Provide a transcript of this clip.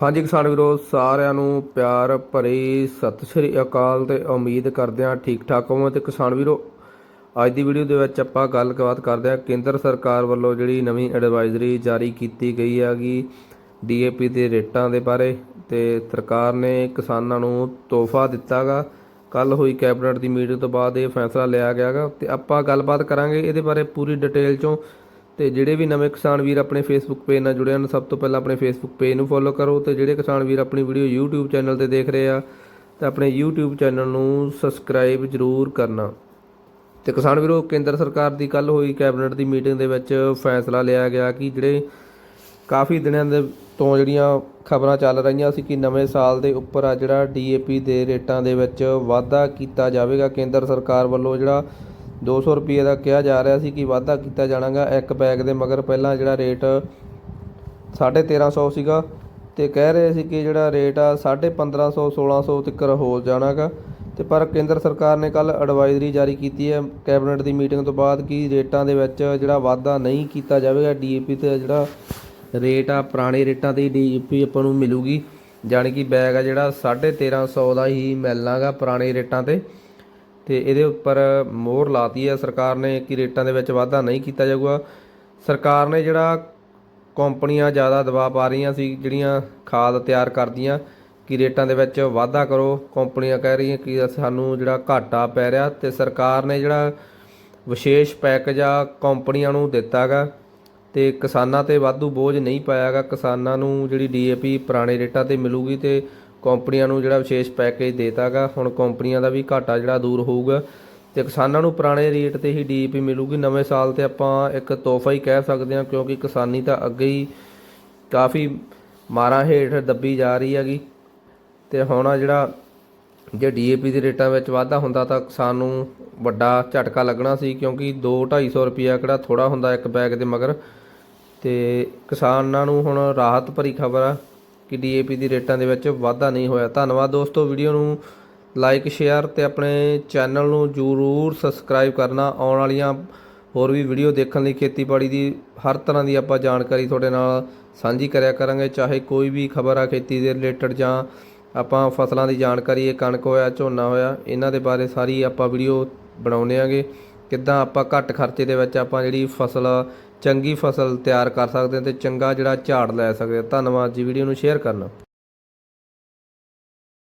ਹਾਂਜੀ ਕਿਸਾਨ ਵੀਰੋ, ਸਾਰਿਆਂ ਨੂੰ ਪਿਆਰ ਭਰੀ ਸਤਿ ਸ੍ਰੀ ਅਕਾਲ ਤੇ ਉਮੀਦ ਕਰਦੇ ਹਾਂ ਠੀਕ ਠਾਕ ਹੋਵੋ ਤੇ ਕਿਸਾਨ ਵੀਰੋ, ਅੱਜ ਦੀ ਵੀਡੀਓ ਦੇ ਵਿੱਚ ਆਪਾਂ ਗੱਲਬਾਤ ਕਰਦੇ ਹਾਂ ਕੇਂਦਰ ਸਰਕਾਰ ਵੱਲੋਂ ਜਿਹੜੀ ਨਵੀਂ ਐਡਵਾਈਜ਼ਰੀ ਜਾਰੀ ਕੀਤੀ ਗਈ ਹੈਗੀ ਡੀਏਪੀ ਦੇ ਰੇਟਾਂ ਦੇ ਬਾਰੇ ਤੇ ਸਰਕਾਰ ਨੇ ਕਿਸਾਨਾਂ ਨੂੰ ਤੋਹਫਾ ਦਿੱਤਾਗਾ। ਕੱਲ ਹੋਈ ਕੈਬਨਿਟ ਦੀ ਮੀਟਿੰਗ ਤੋਂ ਬਾਅਦ ਇਹ ਫੈਸਲਾ ਲਿਆ ਗਿਆਗਾ ਤੇ ਆਪਾਂ ਗੱਲਬਾਤ ਕਰਾਂਗੇ। ਇਹਦੇ ਬਾਰੇ ਪੂਰੀ ਡਿਟੇਲ ਚੋਂ ਤੇ ਜਿਹੜੇ ਵੀ ਨਵੇਂ ਕਿਸਾਨ ਵੀਰ ਆਪਣੇ ਫੇਸਬੁੱਕ ਪੇਜ ਨਾਲ ਜੁੜੇ ਹਨ, ਸਭ ਤੋਂ ਪਹਿਲਾਂ ਆਪਣੇ ਫੇਸਬੁੱਕ ਪੇਜ ਨੂੰ ਫੋਲੋ ਕਰੋ ਤੇ ਜਿਹੜੇ ਕਿਸਾਨ ਵੀਰ ਆਪਣੀ ਵੀਡੀਓ YouTube ਚੈਨਲ ਤੇ ਦੇਖ ਰਹੇ ਆ, ਤਾਂ ਆਪਣੇ YouTube ਚੈਨਲ ਨੂੰ ਸਬਸਕ੍ਰਾਈਬ ਜ਼ਰੂਰ ਕਰਨਾ। ਤੇ ਕਿਸਾਨ ਵੀਰੋ, ਕੇਂਦਰ ਸਰਕਾਰ ਦੀ ਕੱਲ ਹੋਈ ਕੈਬਨਿਟ ਦੀ ਮੀਟਿੰਗ ਦੇ ਵਿੱਚ ਫੈਸਲਾ ਲਿਆ ਗਿਆ ਕਿ ਜਿਹੜੇ ਕਾਫੀ ਦਿਨਾਂ ਦੇ ਤੋਂ ਜਿਹੜੀਆਂ ਖਬਰਾਂ ਚੱਲ ਰਹੀਆਂ ਸੀ ਕਿ ਨਵੇਂ ਸਾਲ ਦੇ ਉੱਪਰ ਆ ਜਿਹੜਾ ਡੀਏਪੀ ਦੇ ਰੇਟਾਂ ਦੇ ਵਿੱਚ ਵਾਧਾ ਕੀਤਾ ਜਾਵੇਗਾ, ਕੇਂਦਰ ਸਰਕਾਰ ਵੱਲੋਂ ਜਿਹੜਾ 200 ਰੁਪਏ ਦਾ ਕਿਹਾ ਜਾ ਰਿਹਾ ਸੀ ਕਿ ਵਾਧਾ ਕੀਤਾ ਜਾਣਾਗਾ। ਇੱਕ ਬੈਗ ਦੇ ਮਗਰ ਪਹਿਲਾਂ ਜਿਹੜਾ ਰੇਟ 1350 ਸੀਗਾ ਤੇ ਕਹਿ ਰਹੇ ਸੀ ਕਿ ਜਿਹੜਾ ਰੇਟ ਆ 1550 1600 ਤੱਕ ਹੋ ਜਾਣਾਗਾ। ਤੇ ਪਰ ਕੇਂਦਰ ਸਰਕਾਰ ਨੇ ਕੱਲ ਐਡਵਾਈਜ਼ਰੀ ਜਾਰੀ ਕੀਤੀ ਹੈ। ਕੈਬਨਿਟ ਦੀ ਮੀਟਿੰਗ ਤੋਂ ਬਾਅਦ ਕਿ ਰੇਟਾਂ ਦੇ ਵਿੱਚ ਜਿਹੜਾ ਵਾਧਾ ਨਹੀਂ ਕੀਤਾ ਜਾਵੇਗਾ ਡੀਏਪੀ ਤੇ ਜਿਹੜਾ ਰੇਟ ਆ, ਪੁਰਾਣੇ ਰੇਟਾਂ ਤੇ ਡੀਏਪੀ ਆਪਾਂ ਨੂੰ ਮਿਲੂਗੀ। ਜਾਣੀ ਕਿ ਬੈਗ ਆ ਜਿਹੜਾ 1350 ਦਾ ਹੀ ਮਿਲਣਾਗਾ ਪੁਰਾਣੇ ਰੇਟਾਂ ਤੇ। ਤੇ ਇਹਦੇ ਉੱਪਰ ਮੋਹਰ ਲਾਤੀ ਹੈ। ਸਰਕਾਰ ਨੇ ਕਿ ਰੇਟਾਂ ਦੇ ਵਿੱਚ ਵਾਧਾ ਨਹੀਂ ਕੀਤਾ ਜਾਊਗਾ। ਸਰਕਾਰ ਨੇ ਜਿਹੜਾ ਕੰਪਨੀਆਂ ਜ਼ਿਆਦਾ ਦਬਾਅ ਪਾ ਰਹੀਆਂ ਸੀ, ਜਿਹੜੀਆਂ ਖਾਦ ਤਿਆਰ ਕਰਦੀਆਂ, ਕਿ ਰੇਟਾਂ ਦੇ ਵਿੱਚ ਵਾਧਾ ਕਰੋ। ਕੰਪਨੀਆਂ ਕਹਿ ਰਹੀਆਂ ਕਿ ਸਾਨੂੰ ਜਿਹੜਾ ਘਾਟਾ ਪੈ ਰਿਹਾ ਤੇ ਸਰਕਾਰ ਨੇ ਜਿਹੜਾ ਵਿਸ਼ੇਸ਼ ਪੈਕੇਜ ਆ ਕੰਪਨੀਆਂ ਨੂੰ ਦਿੱਤਾਗਾ ਤੇ ਕਿਸਾਨਾਂ ਤੇ ਵਾਧੂ ਬੋਝ ਨਹੀਂ ਪਾਇਆਗਾ ਕਿਸਾਨਾਂ ਨੂੰ ਜਿਹੜੀ ਡੀਏਪੀ ਪੁਰਾਣੇ ਰੇਟਾਂ ਤੇ ਮਿਲੂਗੀ ਤੇ ਕੰਪਨੀਆਂ ਨੂੰ ਜਿਹੜਾ ਵਿਸ਼ੇਸ਼ ਪੈਕੇਜ ਦੇਤਾਗਾ, ਹੁਣ ਕੰਪਨੀਆਂ ਦਾ ਵੀ ਘਾਟਾ ਜਿਹੜਾ ਦੂਰ ਹੋਊਗਾ। ਤੇ ਕਿਸਾਨਾਂ ਨੂੰ ਪੁਰਾਣੇ ਰੇਟ ਤੇ ਹੀ ਡੀਏਪੀ ਮਿਲੂਗੀ। ਨਵੇਂ ਸਾਲ ਤੇ ਆਪਾਂ ਇੱਕ ਤੋਹਫਾ ਹੀ ਕਹਿ ਸਕਦੇ ਹਾਂ, ਕਿਉਂਕਿ ਕਿਸਾਨੀ ਤਾਂ ਅੱਗੇ ਹੀ ਕਾਫੀ ਮਾਰਾਂ ਹੇਠ ਦੱਬੀ ਜਾ ਰਹੀ ਹੈਗੀ। ਤੇ ਹੁਣ ਆ ਜਿਹੜਾ ਜੇ ਡੀਏਪੀ ਦੇ ਰੇਟਾਂ ਵਿੱਚ ਵਾਧਾ ਹੁੰਦਾ ਤਾਂ ਕਿਸਾਨ ਨੂੰ ਵੱਡਾ ਝਟਕਾ ਲੱਗਣਾ ਸੀ, ਕਿਉਂਕਿ 2 250 ਰੁਪਿਆ ਕਿਹੜਾ ਥੋੜਾ ਹੁੰਦਾ ਇੱਕ ਬੈਗ ਦੇ ਮਗਰ। ਤੇ ਕਿਸਾਨਾਂ ਨੂੰ ਹੁਣ ਰਾਹਤ ਭਰੀ ਖਬਰ ਆ। ਕਿ ਡੀਏਪੀ ਦੀ ਰੇਟਾਂ ਦੇ ਵਿੱਚ ਵਾਧਾ ਨਹੀਂ ਹੋਇਆ। ਧੰਨਵਾਦ ਦੋਸਤੋ, ਵੀਡੀਓ ਨੂੰ ਲਾਈਕ, ਸ਼ੇਅਰ ਤੇ ਆਪਣੇ ਚੈਨਲ ਨੂੰ ਜ਼ਰੂਰ ਸਬਸਕ੍ਰਾਈਬ ਕਰਨਾ। ਆਉਣ ਵਾਲੀਆਂ ਹੋਰ ਵੀ ਵੀਡੀਓ ਦੇਖਣ ਲਈ ਖੇਤੀਬਾੜੀ ਦੀ ਹਰ ਤਰ੍ਹਾਂ ਦੀ ਆਪਾਂ ਜਾਣਕਾਰੀ ਤੁਹਾਡੇ ਨਾਲ ਸਾਂਝੀ ਕਰਿਆ ਕਰਾਂਗੇ। ਚਾਹੇ ਕੋਈ ਵੀ ਖਬਰ ਆ ਖੇਤੀ ਦੇ ਰਿਲੇਟਡ ਜਾਂ ਆਪਾਂ ਫਸਲਾਂ ਦੀ ਜਾਣਕਾਰੀ, ਇਹ ਕਣਕ ਹੋਇਆ, ਝੋਨਾ ਹੋਇਆ, ਇਹਨਾਂ ਦੇ ਬਾਰੇ ਸਾਰੀ ਆਪਾਂ ਵੀਡੀਓ ਬਣਾਉਨੇ ਆਂਗੇ। ਕਿੱਦਾਂ ਆਪਾਂ ਘੱਟ ਖਰਚੇ ਦੇ ਵਿੱਚ ਆਪਾਂ ਜਿਹੜੀ ਫਸਲ ਚੰਗੀ ਫਸਲ ਤਿਆਰ ਕਰ ਸਕਦੇ ਹਾਂ ਤੇ ਚੰਗਾ ਜਿਹੜਾ ਝਾੜ ਲੈ ਸਕਦੇ ਹਾਂ। ਧੰਨਵਾਦ ਜੀ, ਵੀਡੀਓ ਨੂੰ ਸ਼ੇਅਰ ਕਰਨਾ।